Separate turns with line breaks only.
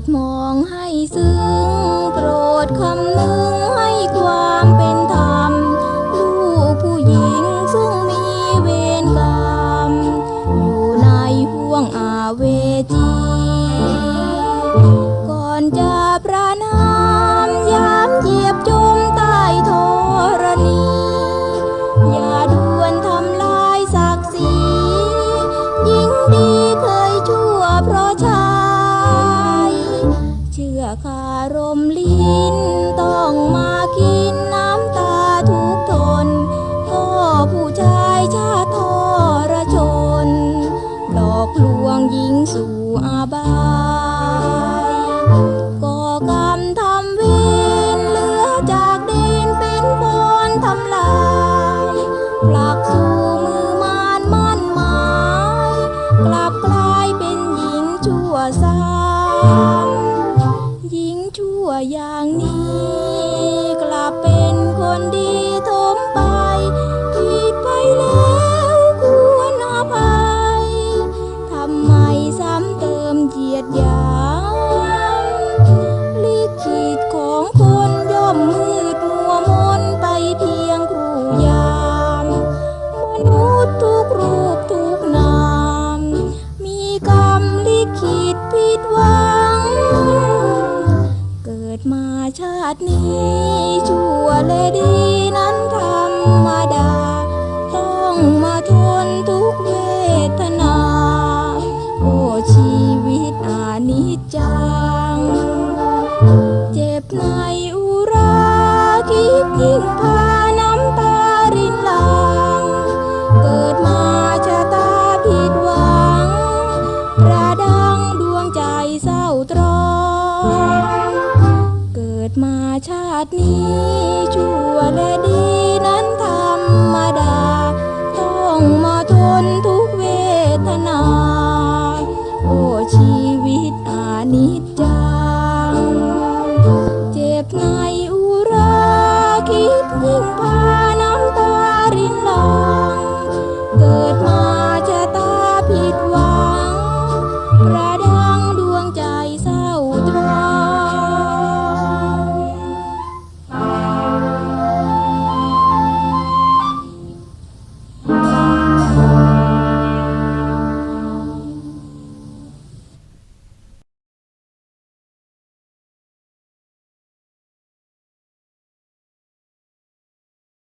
ดมองให้ซึ้งโปรดคำนึงให้ความเป็น คารมลิ้นต้องมากินน้ำตาทุกทนพ่อผู้ชายชาติทรชน หลอกลวงหญิงสู่อาบายก่อกรรมทำเวรเหลือจากดินเป็นบอนทำลายปลักสู่มือมานมั่นหมาย กลับกลายเป็นหญิงชั่วซ้ำ ชั่วอย่างนี้กลับเป็น ชาตินี้ชั่วและดีนั้นธรรมดา ต้องมาทนทุกเวทนา โอ้ชีวิตอานิจจัง ชั่วและดีนั้นธรรมดา ต้องมาทนทุกเวทนา โอ้ชีวิตอานิจจัเจ็บในอุราคิดยิ่งพา